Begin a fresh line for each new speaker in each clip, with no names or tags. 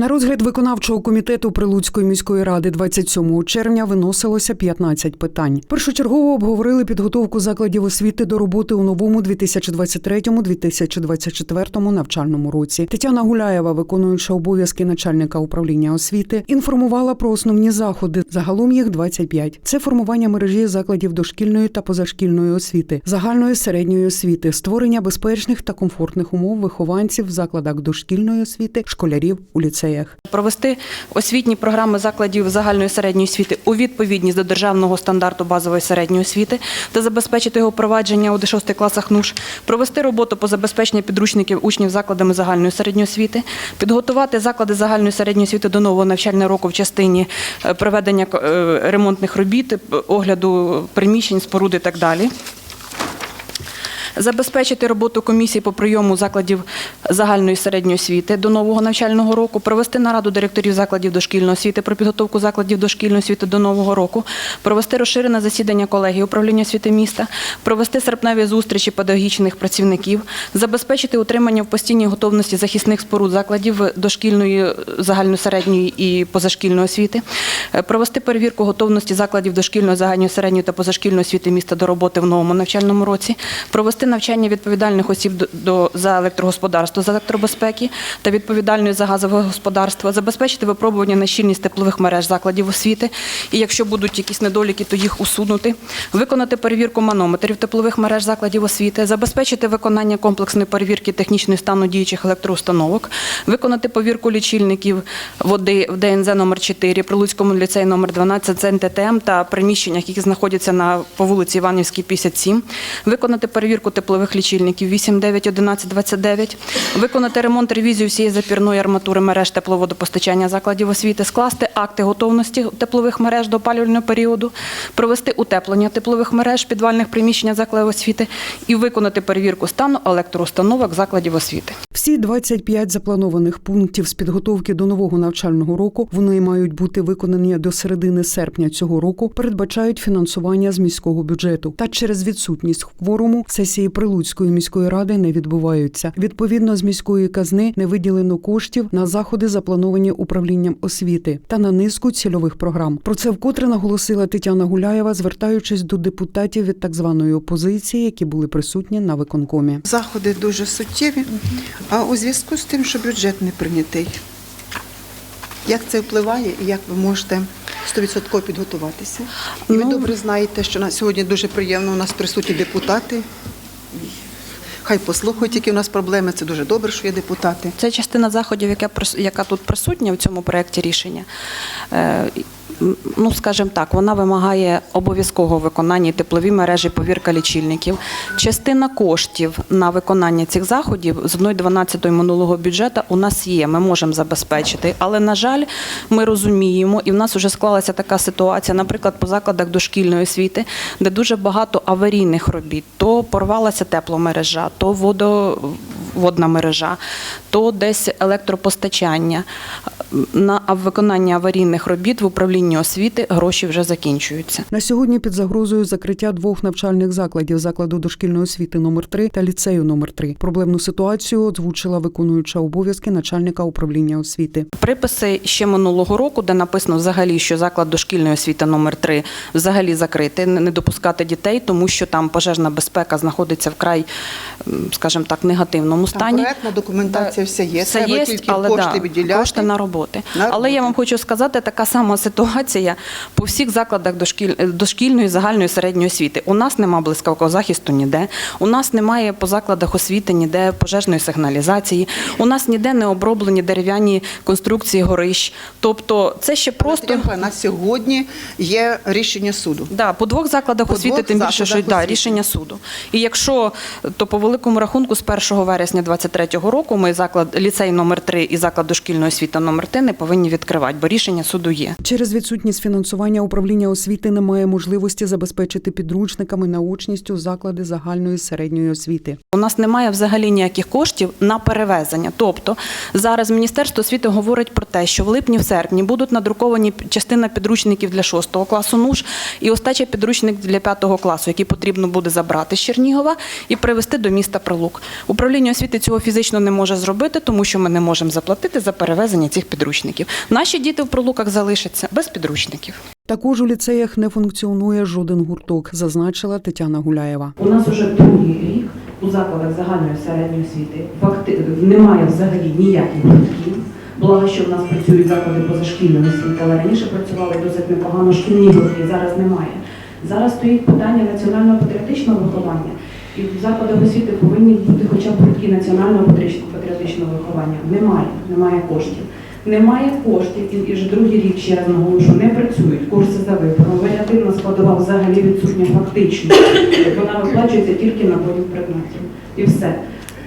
На розгляд виконавчого комітету Прилуцької міської ради 27 червня виносилося 15 питань. Першочергово обговорили підготовку закладів освіти до роботи у новому 2023-2024 навчальному році. Тетяна Гуляєва, виконуюча обов'язки начальника управління освіти, інформувала про основні заходи. Загалом їх 25. Це формування мережі закладів дошкільної та позашкільної освіти, загальної середньої освіти, створення безпечних та комфортних умов вихованців в закладах дошкільної освіти, школярів у ліцеях.
Провести освітні програми закладів загальної середньої освіти у відповідність до державного стандарту базової середньої освіти та забезпечити його впровадження у 6 класах НУШ, провести роботу по забезпеченню підручників учнів закладами загальної середньої освіти, підготувати заклади загальної середньої освіти до нового навчального року в частині е, проведення е, ремонтних робіт, огляду приміщень, споруд і так далі. Забезпечити роботу комісії по прийому закладів загальної середньої освіти до нового навчального року, провести нараду директорів закладів дошкільної освіти про підготовку закладів дошкільної освіти до нового року, провести розширене засідання колегії управління освіти міста, провести серпневі зустрічі педагогічних працівників, забезпечити утримання в постійній готовності захисних споруд закладів дошкільної, загальносередньої і позашкільної освіти, е, провести перевірку готовності закладів дошкільної, загальної середньої та позашкільної освіти міста до роботи в новому навчальному році, провести навчання відповідальних осіб до, за електрогосподарство з електробезпеки та відповідальної за газове господарство, забезпечити випробування на щільність теплових мереж закладів освіти, і якщо будуть якісь недоліки, то їх усунути, виконати перевірку манометрів теплових мереж закладів освіти, забезпечити виконання комплексної перевірки технічного стану діючих електроустановок, виконати повірку лічильників води в ДНЗ номер 4 при Луцькому ліцеї номер 12 ЦНТТМ та приміщеннях, які знаходяться на по вулиці Іванівській, 57, виконати перевірку теплових лічильників 8, 9, 11, 29, виконати ремонт ревізію всієї запірної арматури мереж тепловодопостачання закладів освіти, скласти акти готовності теплових мереж до опалювального періоду, провести утеплення теплових мереж підвальних приміщення закладів освіти і виконати перевірку стану електроустановок закладів освіти.
Всі 25 запланованих пунктів з підготовки до нового навчального року вони мають бути виконані до середини серпня цього року. Передбачають фінансування з міського бюджету. Та через відсутність кворуму сесії Прилуцької міської ради не відбуваються. Відповідно, з міської казни не виділено коштів на заходи, заплановані управлінням освіти та на низку цільових програм. Про це вкотре наголосила Тетяна Гуляєва, звертаючись до депутатів від так званої опозиції, які були присутні на виконкомі.
Заходи дуже суттєві, а у зв'язку з тим, що бюджет не прийнятий. Як це впливає і як ви можете 100% підготуватися? І ви
Ну-
добре знаєте, що на сьогодні дуже приємно у нас присутні депутати. Хай послухають, які у нас проблеми. Це дуже добре, що є депутати.
Це частина заходів, яка яка тут присутня в цьому проєкті рішення. Ну, скажімо так, вона вимагає обов'язкового виконання теплові мережі, повірка лічильників. Частина коштів на виконання цих заходів з 1,12 минулого бюджету у нас є. Ми можемо забезпечити. Але, на жаль, ми розуміємо, і в нас вже склалася така ситуація, наприклад, по закладах дошкільної освіти, де дуже багато аварійних робіт. То порвалася тепломережа, то водоводна мережа, то десь електропостачання. На виконання аварійних робіт в управлінні освіти гроші вже закінчуються.
На сьогодні під загрозою закриття двох навчальних закладів закладу дошкільної освіти номер 3 та ліцею номер 3 Проблемну ситуацію озвучила виконуюча обов'язки начальника управління освіти.
Приписи ще минулого року, де написано взагалі, що заклад дошкільної освіти номер 3 взагалі закрити, не допускати дітей, тому що там пожежна безпека знаходиться вкрай, скажімо так, негативному
Там
стані.
проектна документація все є.
Все
Треба
є,
тільки
але
кошти
да,
виділяти.
кошти на роботи.
На
Але я вам хочу сказати, така сама ситуація по всіх закладах дошкіль... дошкільної загальної середньої освіти. У нас немає блискавого захисту ніде. У нас немає по закладах освіти ніде пожежної сигналізації. У нас ніде не оброблені дерев'яні конструкції горищ. Тобто, це ще просто.
На сьогодні є рішення суду.
Да, по двох закладах
По
освіти,
двох
тим більше, що да, рішення суду. І якщо то по великому рахунку з 1 вересня 2023 року ми заклад ліцей номер 3 і заклад дошкільної освіти номер 3 не повинні відкривати, бо рішення суду є.
Через відсутність фінансування управління освіти немає можливості забезпечити підручниками наочністю заклади загальної середньої освіти.
У нас немає взагалі ніяких коштів на перевезення. Тобто зараз Міністерство освіти говорить про те, що в липні, в серпні будуть надруковані частина підручників для 6 класу НУШ і остача підручник для 5 класу, який потрібно буде забрати з Чернігова і привезти до міста Прилук. Управління освіти цього фізично не може зробити, тому що ми не можемо заплатити за перевезення цих підручників. Наші діти в пролуках залишаться без підручників.
Також у ліцеях не функціонує жоден гурток, зазначила Тетяна Гуляєва.
У нас уже другий рік у закладах загальної середньої освіти факти немає взагалі ніяких гуртків. Благо, що в нас працюють заклади позашкільної освіти, але раніше працювали досить непогано шкільні гуртки, зараз немає. Зараз стоїть питання національного патріотичного виховання. І в закладах освіти повинні бути хоча б гуртки національного патріотичного виховання. Немає, немає коштів. Немає коштів, і, вже другий рік ще раз наголошу, не працюють курси за вибором. Варіативна складова взагалі відсутня фактично. Вона виплачується тільки на поділ предметів. І все.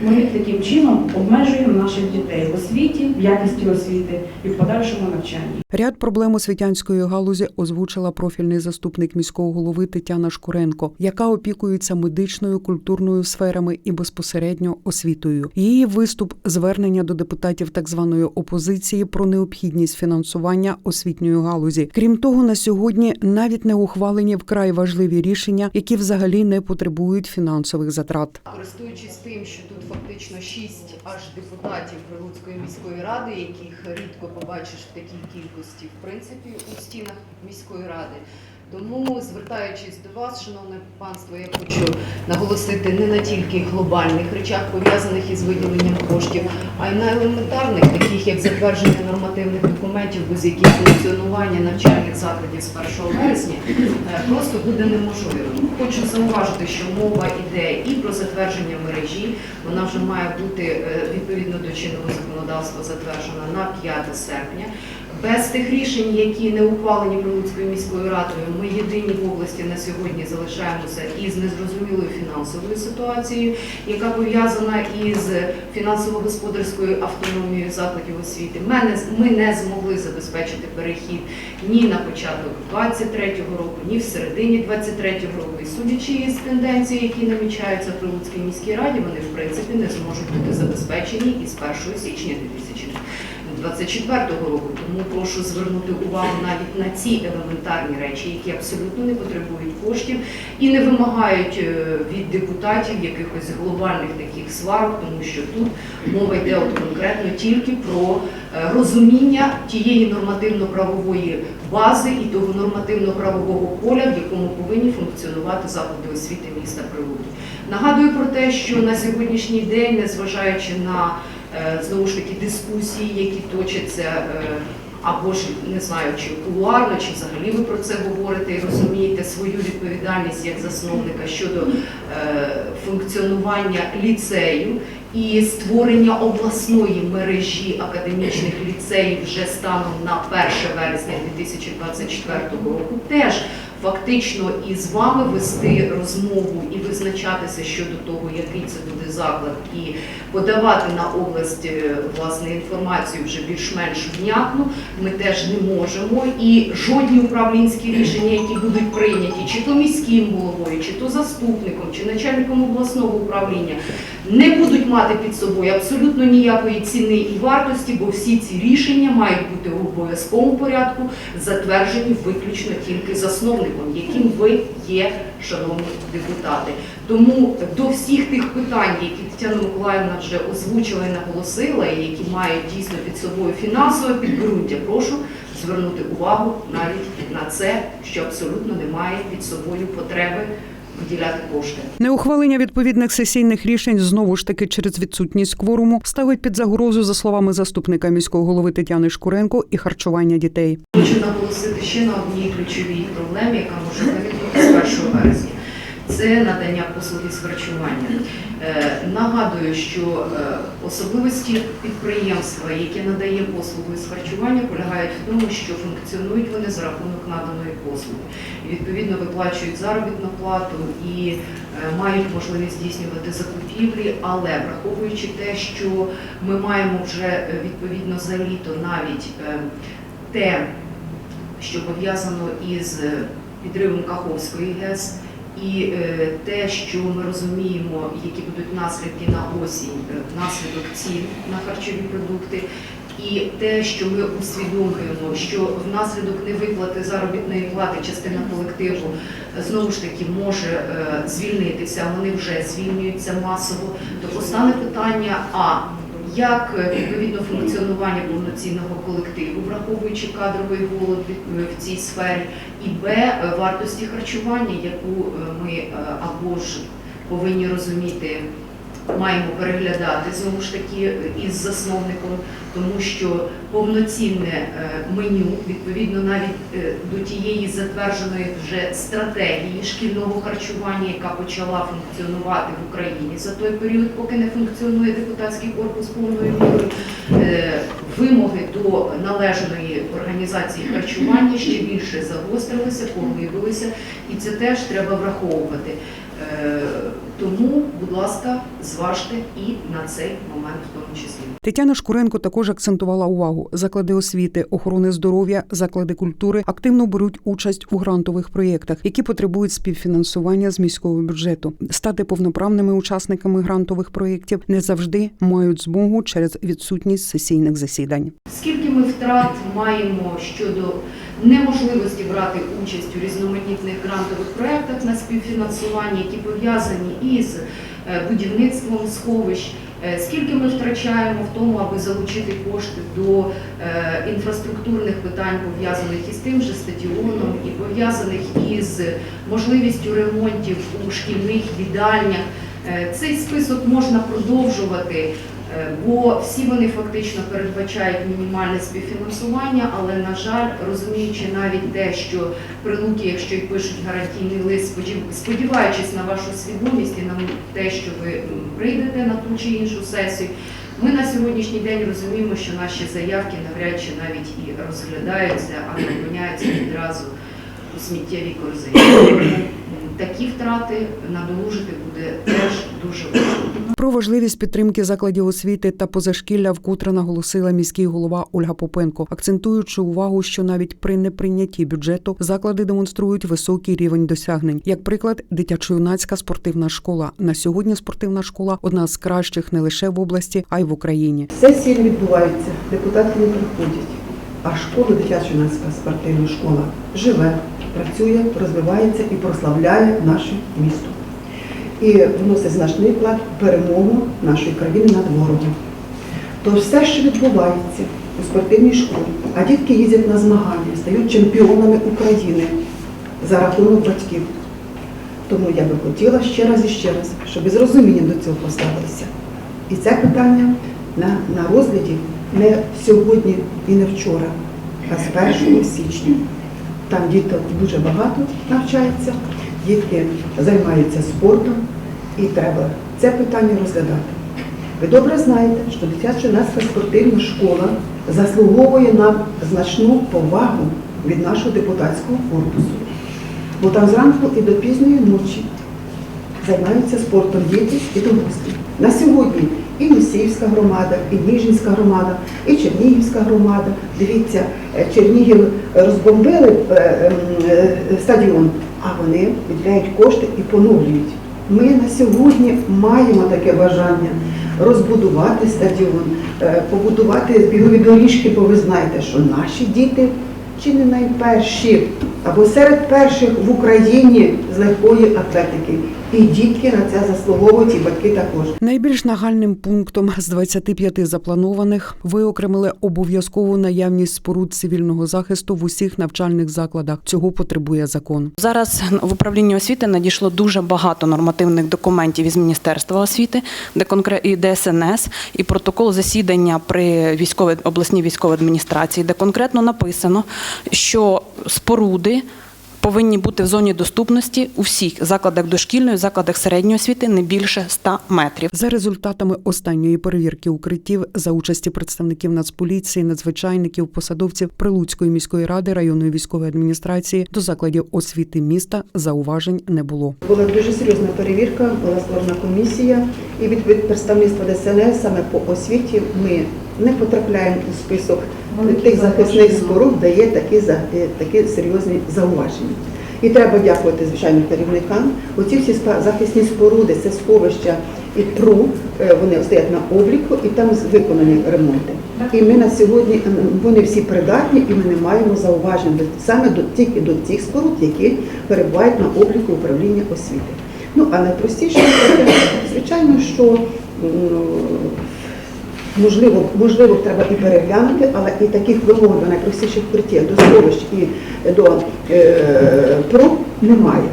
Ми таким чином обмежуємо наших дітей в освіті, в якості освіти і в подальшому навчанні.
Ряд проблем освітянської галузі озвучила профільний заступник міського голови Тетяна Шкуренко, яка опікується медичною, культурною сферами і безпосередньо освітою. Її виступ звернення до депутатів так званої опозиції про необхідність фінансування освітньої галузі. Крім того, на сьогодні навіть не ухвалені вкрай важливі рішення, які взагалі не потребують фінансових затрат.
Користуючись тим, що тут фактично шість аж депутатів Прилуцької міської ради, яких рідко побачиш в такій кількості, в принципі, у стінах міської ради. Тому, звертаючись до вас, шановне панство, я хочу наголосити не на тільки глобальних речах, пов'язаних із виділенням коштів, а й на елементарних, таких як затвердження нормативних документів, без яких функціонування навчальних закладів з 1 вересня е, просто буде неможливим. Хочу зауважити, що мова йде і про затвердження мережі. Вона вже має бути е, відповідно до чинного законодавства затверджена на 5 серпня. Без тих рішень, які не ухвалені Прилуцькою міською радою, ми єдині в області на сьогодні залишаємося із незрозумілою фінансовою ситуацією, яка пов'язана із фінансово-господарською автономією закладів освіти. Ми не, змогли забезпечити перехід ні на початок 23-го року, ні в середині 23-го року. І судячи із тенденцій, які намічаються в Прилуцькій міській раді, вони в принципі не зможуть бути забезпечені із 1 січня 2024 року. Тому прошу звернути увагу навіть на ці елементарні речі, які абсолютно не потребують коштів і не вимагають е, від депутатів якихось глобальних таких сварок, тому що тут мова йде от конкретно тільки про е, розуміння тієї нормативно-правової бази і того нормативно-правового поля, в якому повинні функціонувати заклади освіти міста Прилуки. Нагадую про те, що на сьогоднішній день, незважаючи на знову ж таки дискусії, які точаться. е, Або ж не знаю, чи кулуарно, чи взагалі ви про це говорите і розумієте свою відповідальність як засновника щодо е, функціонування ліцею і створення обласної мережі академічних ліцеїв вже станом на 1 вересня 2024 року, теж фактично із вами вести розмову і визначатися щодо того, який це буде заклад, і подавати на область е, власне інформацію вже більш-менш внятно. Ми теж не можемо. І жодні управлінські рішення, які будуть прийняті, чи то міським головою, чи то заступником, чи начальником обласного управління, не будуть мати під собою абсолютно ніякої ціни і вартості, бо всі ці рішення мають бути в обов'язковому порядку затверджені виключно тільки засновником, яким ви є, шановні депутати. Тому до всіх тих питань, які Тетяна Миколаївна вже озвучила і наголосила, і які мають дійсно під собою фінансове підґрунтя, прошу звернути увагу навіть на це, що абсолютно немає під собою потреби виділяти кошти.
Неухвалення відповідних сесійних рішень знову ж таки через відсутність кворуму ставить під загрозу, за словами заступника міського голови Тетяни Шкуренко, і харчування дітей.
Хочу наголосити ще на одній ключовій проблемі, яка може виникнути з 1 вересня. Це надання послуги з харчування. Е, Нагадую, що е, особливості підприємства, яке надає послуги з харчування, полягають в тому, що функціонують вони за рахунок наданої послуги. Відповідно, виплачують заробітну плату і е, мають можливість здійснювати закупівлі, але враховуючи те, що ми маємо вже відповідно за літо навіть те, що пов'язано із підривом Каховської ГЕС, і е, те, що ми розуміємо, які будуть наслідки на осінь, е, внаслідок цін на харчові продукти, І те, що ми усвідомлюємо, що внаслідок невиплати заробітної плати частина колективу е, знову ж таки може звільнитися, вони вже звільнюються масово, то постане питання: а як е, відповідно функціонування повноцінного колективу, враховуючи кадровий голод е, в цій сфері, і б е, вартості харчування, яку ми або ж повинні розуміти, маємо переглядати знову ж таки із засновником, тому що повноцінне е, меню, відповідно навіть е, до тієї затвердженої вже стратегії шкільного харчування, яка почала функціонувати в Україні за той період, поки не функціонує депутатський корпус повною мірою. е, Вимоги до належної організації харчування ще більше загострилися, поглибилися, і це теж треба враховувати. Тому, будь ласка, зважте і на цей момент в тому числі.
Тетяна Шкуренко також акцентувала увагу: заклади освіти, охорони здоров'я, заклади культури активно беруть участь у грантових проєктах, які потребують співфінансування з міського бюджету. Стати повноправними учасниками грантових проєктів не завжди мають змогу через відсутність сесійних засідань.
Скільки ми втрат маємо щодо неможливості брати участь у різноманітних грантових проєктах на співфінансування, які пов'язані із е, будівництвом сховищ, Е, скільки ми втрачаємо в тому, аби залучити кошти до е, інфраструктурних питань, пов'язаних із тим же стадіоном і пов'язаних із можливістю ремонтів у шкільних їдальнях. Цей список можна продовжувати. Е, бо всі вони фактично передбачають мінімальне співфінансування, але на жаль, розуміючи навіть те, що прилуки, якщо й пишуть гарантійний лист, сподів- сподіваючись на вашу свідомість і на те, що ви прийдете на ту чи іншу сесію. Ми на сьогоднішній день розуміємо, що наші заявки навряд чи навіть і розглядаються, а не опиняються відразу у сміттєвій корзині. Такі втрати надолужити буде теж дуже важко.
Про важливість підтримки закладів освіти та позашкілля вкотре наголосила міський голова Ольга Попенко, акцентуючи увагу, що навіть при неприйнятті бюджету заклади демонструють високий рівень досягнень. Як приклад, дитячо-юнацька спортивна школа. На сьогодні спортивна школа одна з кращих не лише в області, а й в Україні.
Сесії не відбуваються, депутати не приходять. А школа, дитячо-юнацька спортивна школа живе, працює, розвивається і прославляє наше місто. І вносить значний вклад в перемогу нашої країни над ворогом. То все, що відбувається у спортивній школі, а дітки їздять на змагання, стають чемпіонами України за рахунок батьків. Тому я би хотіла ще раз і ще раз, щоб з розумінням до цього поставилися. І це питання на, на розгляді не сьогодні і не вчора, а з 1 січня. Там діток дуже багато навчається, дітки займаються спортом і треба це питання розглядати. Ви добре знаєте, що дитячо-юнацька спортивна школа заслуговує на значну повагу від нашого депутатського корпусу. Бо там зранку і до пізньої ночі займаються спортом діти і дорослі. На сьогодні і Мусіївська громада, і Ніжинська громада, і Чернігівська громада. Дивіться, е, Чернігів розбомбили е, ем, е, стадіон, а вони виділяють кошти і поновлюють. Ми на сьогодні маємо таке бажання розбудувати стадіон, е, побудувати бігові доріжки, бо ви знаєте, що наші діти чи не найперші, або серед перших в Україні з легкої атлетики. І дітки на це заслуговують, і батьки також.
Найбільш нагальним пунктом з 25 запланованих виокремили обов'язкову наявність споруд цивільного захисту в усіх навчальних закладах. Цього потребує закон.
Зараз в управлінні освіти надійшло дуже багато нормативних документів із Міністерства освіти, де конкре- і ДСНС, і протокол засідання при військовій обласній військовій адміністрації, де конкретно написано, що споруди. Повинні бути в зоні доступності у всіх закладах дошкільної, закладах середньої освіти не більше 100 метрів.
За результатами останньої перевірки укриттів за участі представників Нацполіції, надзвичайників, посадовців Прилуцької міської ради, районної військової адміністрації до закладів освіти міста зауважень не було.
Була дуже серйозна перевірка, була створена комісія, і від, від представництва ДСНС саме по освіті ми не потрапляємо у список тих захисних споруд, де є такі, е, такі серйозні зауваження. І треба дякувати, звичайно, керівникам. Оці всі захисні споруди, це сховища і ТРУ, е, вони стоять на обліку і там виконані ремонти. І ми на сьогодні вони всі придатні, і ми не маємо зауважень саме до тільки до тих споруд, які перебувають на обліку управління освіти. Ну а найпростіше, звичайно, що можливо, можливо, треба і переглянути, але і таких вимог до найпростіших укриттів, до сховищ і до е, проб немає.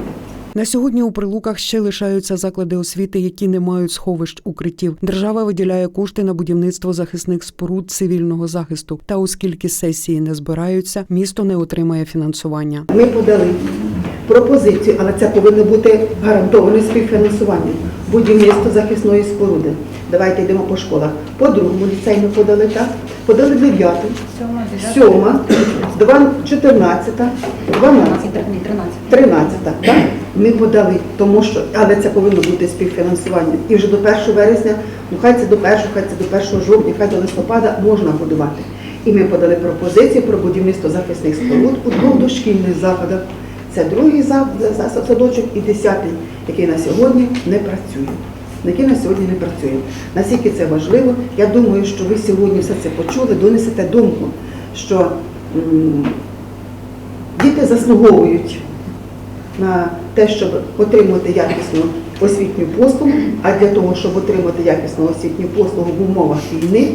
На сьогодні у прилуках ще лишаються заклади освіти, які не мають сховищ укриттів. Держава виділяє кошти на будівництво захисних споруд цивільного захисту. Та оскільки сесії не збираються, місто не отримає фінансування.
Ми подали пропозицію, але це повинно бути гарантоване співфінансування. Будівництво захисної споруди. Давайте йдемо по школах. По другому ліцей ми подали так. Подали дев'яту, сьома, два- чотирнадцята, дванадцята. 13, так? Ми подали, тому що, але це повинно бути співфінансування. І вже до 1 вересня, ну хай це до 1, хай це до 1 жовтня, хай до листопада можна будувати. І ми подали пропозицію про будівництво захисних споруд у двох дошкільних закладах. Це другий за- за- за- садочок і десятий, який на сьогодні не працює. Який на сьогодні не працюємо. Наскільки це важливо, я думаю, що ви сьогодні все це почули, донесете думку, що діти заслуговують на те, щоб отримати якісну освітню послугу, а для того, щоб отримати якісну освітню послугу в умовах війни,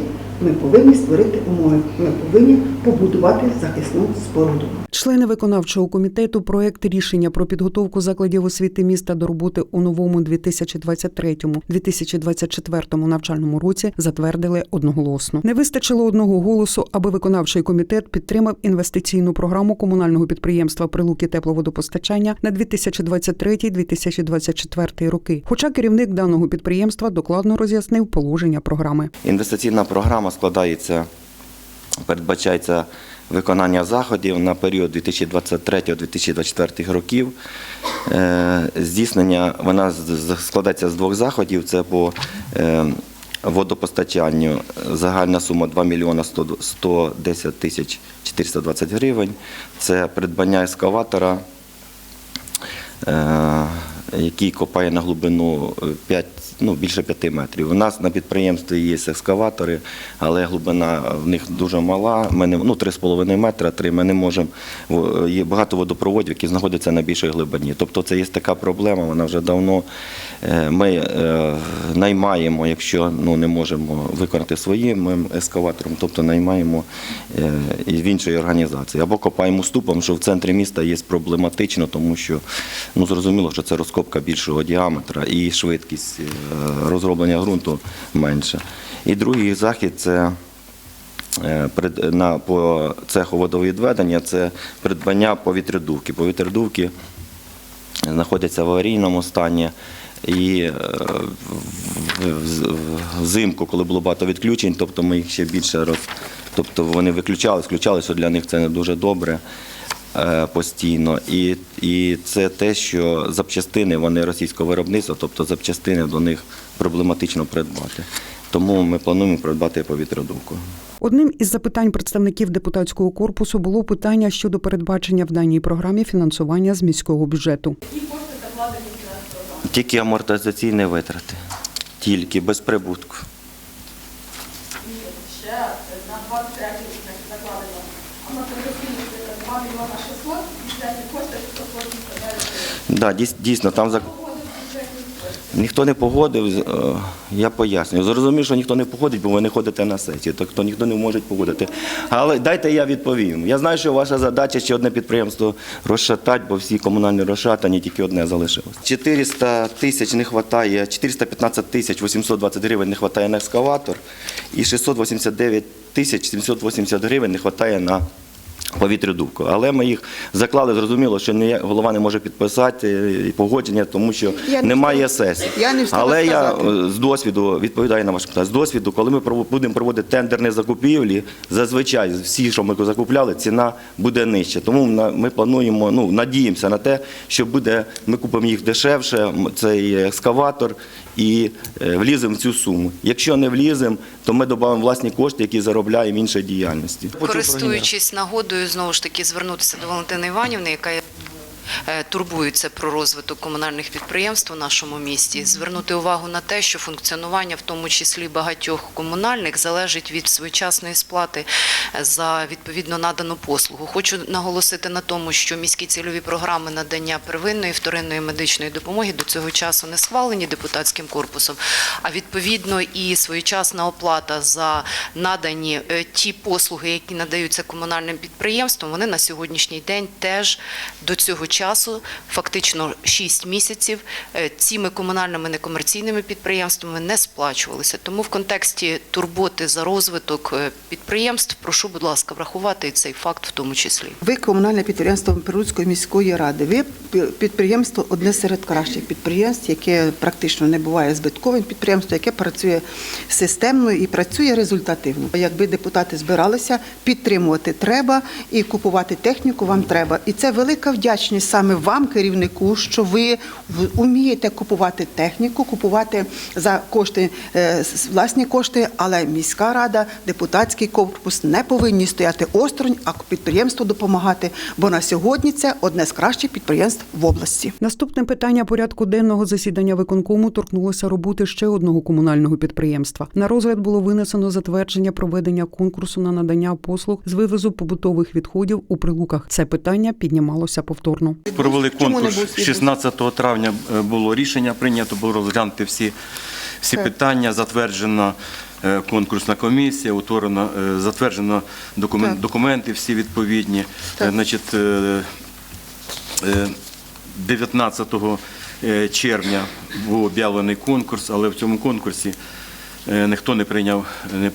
ми повинні створити умови. Ми повинні побудувати захисну споруду.
Члени виконавчого комітету проект рішення про підготовку закладів освіти міста до роботи у новому 2023-2024 навчальному році затвердили одноголосно. Не вистачило одного голосу, аби виконавчий комітет підтримав інвестиційну програму комунального підприємства Прилуки тепловодопостачання на 2023-2024 роки. Хоча керівник даного підприємства докладно роз'яснив положення програми.
Інвестиційна програма складається, передбачається виконання заходів на період 2023-2024 років. Е, Здійснення вона складається з двох заходів. Це по е, водопостачанню загальна сума 2 мільйона 110 тисяч 420 гривень. Це придбання ескаватора е, який копає на глибину 5, ну, більше 5 метрів. У нас на підприємстві є екскаватори, але глибина в них дуже мала. Ми не, ну, 3,5 метра, 3, ми не можемо. Є багато водопроводів, які знаходяться на більшій глибині. Тобто це є така проблема, вона вже давно. Е, Ми е, наймаємо, якщо ну, не можемо виконати своїм ескаватором, тобто наймаємо е, в іншої організації. Або копаємо ступом, що в центрі міста є проблематично, тому що ну, зрозуміло, що це розкопка більшого діаметра і швидкість е, розроблення ґрунту менша. І другий захід це е, на, по цеху водовідведення це придбання повітрядувки. Повітрядувки знаходяться в аварійному стані. І е, взимку, коли було багато відключень, тобто ми їх ще більше роз... Тобто вони виключались, включались, що для них це не дуже добре постійно. І, і це те, що запчастини вони російського виробництва, тобто запчастини до них проблематично придбати. Тому ми плануємо придбати повітрядувку.
Одним із запитань представників депутатського корпусу було питання щодо передбачення в даній програмі фінансування з міського бюджету.
Тільки амортизаційні витрати, тільки без прибутку.
ще на 23 закладено 2 мільйона 600, бюджетні кошти 689
Да, дійс- дійсно, там за... ніхто не погодив. е, Я пояснюю. Зрозумів, що ніхто не погодить, бо ви не ходите на сесію, так то ніхто не може погодити. Але дайте я відповім. Я знаю, що ваша задача ще одне підприємство розшатати, бо всі комунальні розшатані, тільки одне залишилось. 400 тисяч не вистачає, 415 тисяч 820 гривень не вистачає на екскаватор, і 689 тисяч 780 гривень не вистачає на повітрядувку. Але ми їх заклали, зрозуміло, що ні- голова не може підписати е, погодження, тому що
Я
немає
встигла-
сесії.
я не
Але я
сказати.
е, з досвіду відповідаю на ваше питання. З досвіду, коли ми будемо проводити тендерні закупівлі, зазвичай всі, що ми закупляли, ціна буде нижча. Тому на- ми плануємо, ну надіємося на те, що буде, ми купимо їх дешевше, цей екскаватор. І е, вліземо в цю суму. Якщо не вліземо, то ми додамо власні кошти, які заробляємо в іншій діяльності.
Користуючись нагодою, знову ж таки звернутися до Валентини Іванівни, яка є турбуються про розвиток комунальних підприємств у нашому місті, звернути увагу на те, що функціонування, в тому числі багатьох комунальних, залежить від своєчасної сплати е, за відповідно надану послугу. Хочу наголосити на тому, що міські цільові програми надання первинної вторинної медичної допомоги до цього часу не схвалені депутатським корпусом, а відповідно і своєчасна оплата за надані е, ті послуги, які надаються комунальним підприємствам, вони на сьогоднішній день теж до цього часу, фактично 6 місяців, е, цими комунальними некомерційними підприємствами не сплачувалися. Тому в контексті турботи за розвиток е, підприємств, прошу, будь ласка, врахувати цей факт в тому числі.
Ви комунальне підприємство Прилуцької міської ради. Ви підприємство одне серед кращих підприємств, яке практично не буває збитковим підприємство, яке працює системно і працює результативно. Якби депутати збиралися, підтримувати треба і купувати техніку вам треба. І це велика вдячність саме вам, керівнику, що ви вмієте купувати техніку, купувати за кошти е, власні кошти, але міська рада, депутатський корпус не повинні стояти осторонь, а підприємству допомагати. Бо на сьогодні це одне з кращих підприємств в області.
Наступне питання порядку денного засідання виконкому торкнулося роботи ще одного комунального підприємства. На розгляд було винесено затвердження проведення конкурсу на надання послуг з вивозу побутових відходів у прилуках. Це питання піднімалося повторно.
Провели конкурс 16 травня. е, Було рішення прийнято, було розглянути всі, всі питання. Затверджена е, конкурсна комісія, утворено, е, затверджено документ, документи всі відповідні.
Так.
Значить, е, е, 19 е, червня був об'явлений конкурс, але в цьому конкурсі ніхто не прийняв,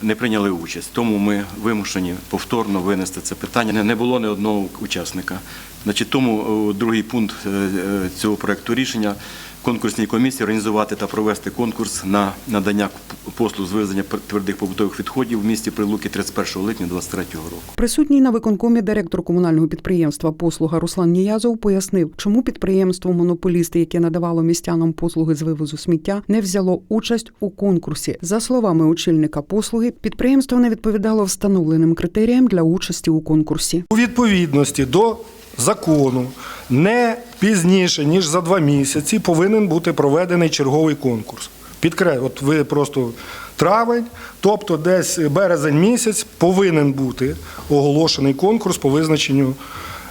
не, прийняли участь. Тому ми вимушені повторно винести це питання. Не- було ні одного учасника. Значить, тому другий пункт е, е, цього проекту рішення конкурсній комісії організувати та провести конкурс на надання послуг з вивезення твердих побутових відходів в місті Прилуки 31 липня 2023 року.
Присутній на виконкомі директор комунального підприємства послуга Руслан Ніязов пояснив, чому підприємство монополісти, яке надавало містянам послуги з вивозу сміття, не взяло участь у конкурсі. За словами очільника послуги, підприємство не відповідало встановленим критеріям для участі у конкурсі.
У відповідності до закону не пізніше, ніж за два місяці, повинен бути проведений черговий конкурс. Підкре, от ви просто травень, тобто десь березень місяць повинен бути оголошений конкурс по визначенню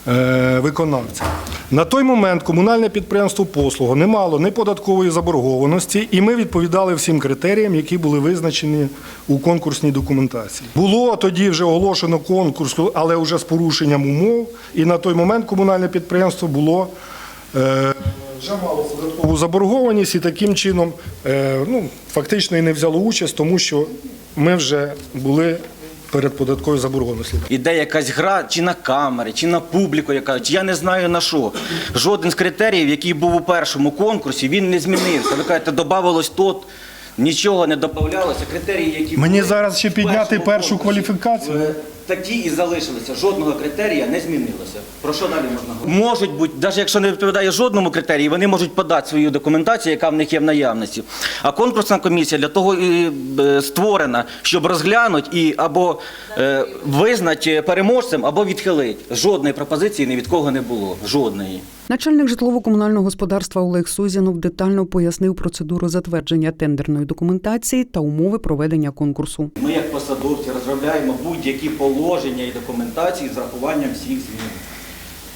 е, виконавця. На той момент комунальне підприємство послуга не мало ні податкової заборгованості, і ми відповідали всім критеріям, які були визначені у конкурсній документації. Було тоді вже оголошено конкурс, але вже з порушенням умов, і на той момент комунальне підприємство було. Вже мало податкову заборгованість і таким чином е, ну, фактично і не взяло участь, тому що ми вже були перед податковою заборгованістю.
Іде якась гра чи на камери, чи на публіку, яка чи я не знаю на що. Жоден з критеріїв, який був у першому конкурсі, він не змінився. Ви кажете, додавалось тут, нічого не додавалося. Критерії, які
Мені
були
зараз ще підняти першу
конкурсі,
кваліфікацію?
Такі і залишилися. Жодного критерія не змінилося. Про що далі можна говорити? Можуть бути, навіть якщо не відповідає жодному критерію, вони можуть подати свою документацію, яка в них є в наявності. А конкурсна комісія для того і е, створена, щоб розглянути і або е, визнати переможцем, або відхилити. Жодної пропозиції ні від кого не було. Жодної.
Начальник житлово-комунального господарства Олег Сузінов детально пояснив процедуру затвердження тендерної документації та умови проведення конкурсу.
Ми, як посадовці, розробляємо будь-які положення і документації з рахуванням всіх змін.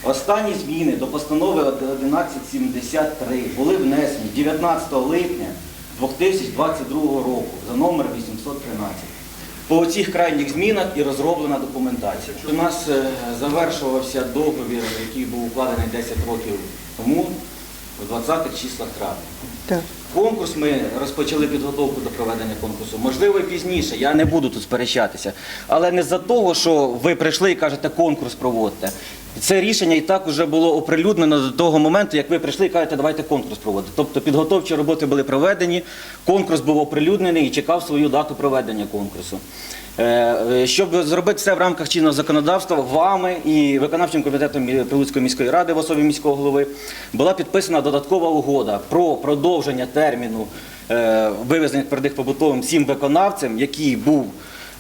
Останні зміни до постанови 1173 були внесені 19 липня 2022 року за номер 813. По цих крайніх змінах і розроблена документація. У нас е, завершувався договір, який був укладений 10 років тому, у 20-х числах травня.
Так.
Конкурс ми розпочали підготовку до проведення конкурсу. Можливо, пізніше. Я не буду тут сперечатися. Але не за того, що ви прийшли і кажете, конкурс проводите. Це рішення і так вже було оприлюднено до того моменту, як ви прийшли і кажете, давайте конкурс проводити. Тобто підготовчі роботи були проведені, конкурс був оприлюднений і чекав свою дату проведення конкурсу. Е, е, Щоб зробити все в рамках чинного законодавства, вами і виконавчим комітетом Прилуцької міської ради в особі міського голови була підписана додаткова угода про продовження терміну е, вивезення твердих побутовим всім виконавцям, який був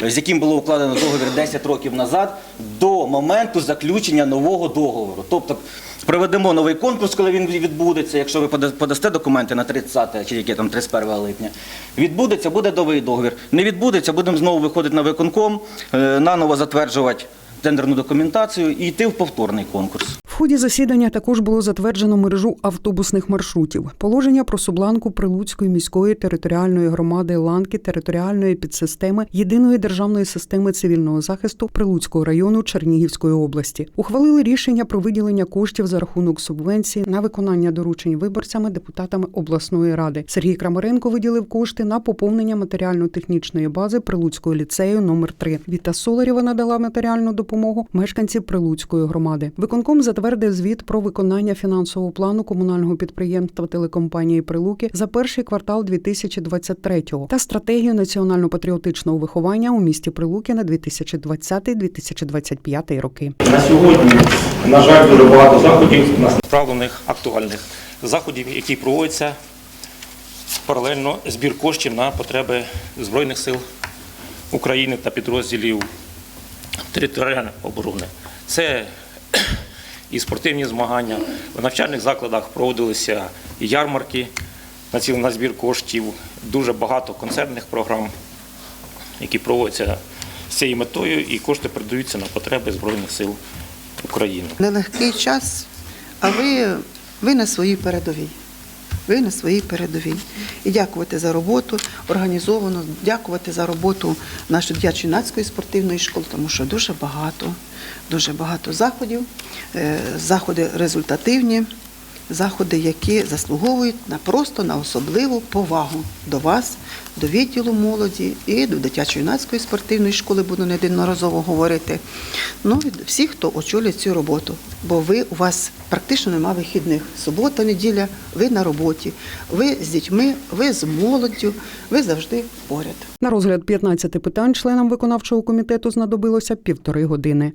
з яким було укладено договір 10 років назад, до моменту заключення нового договору. Тобто проведемо новий конкурс, коли він відбудеться, якщо ви подасте документи на 30 чи яке там 31 липня. Відбудеться, буде новий договір. Не відбудеться, будемо знову виходити на виконком, е, наново затверджувати тендерну документацію і йти в повторний конкурс.
В ході засідання також було затверджено мережу автобусних маршрутів, положення про субланку Прилуцької міської територіальної громади ланки територіальної підсистеми єдиної державної системи цивільного захисту Прилуцького району Чернігівської області. Ухвалили рішення про виділення коштів за рахунок субвенції на виконання доручень виборцями депутатами обласної ради. Сергій Крамаренко виділив кошти на поповнення матеріально-технічної бази Прилуцького ліцею номер 3 Віта Соларєва надала матеріальну допомогу мешканці Прилуцької громади. Виконком затвердив звіт про виконання фінансового плану комунального підприємства телекомпанії Прилуки за перший квартал 2023 та стратегію національно-патріотичного виховання у місті Прилуки на 2020-2025 роки.
На сьогодні, на жаль, дуже багато заходів направлених актуальних заходів, які проводяться паралельно збір коштів на потреби Збройних сил України та підрозділів територіальної оборони. Це і спортивні змагання. В навчальних закладах проводилися і ярмарки на збір коштів, дуже багато концертних програм, які проводяться з цією метою, і кошти передаються на потреби Збройних сил України.
Нелегкий час, а ви, ви на своїй передовій. Ви на своїй передовій. І дякувати за роботу організовано, дякувати за роботу нашої дитячо-юнацької спортивної школи, тому що дуже багато, дуже багато заходів, е, заходи результативні, заходи, які заслуговують на просто на особливу повагу до вас, до відділу молоді і до дитячо-юнацької спортивної школи, буду неодноразово говорити. Ну і всіх, хто очолює цю роботу. Бо ви у вас практично нема вихідних. Субота, неділя, ви на роботі, ви з дітьми, ви з молоддю, ви завжди поряд.
На розгляд 15 питань членам виконавчого комітету знадобилося півтори години.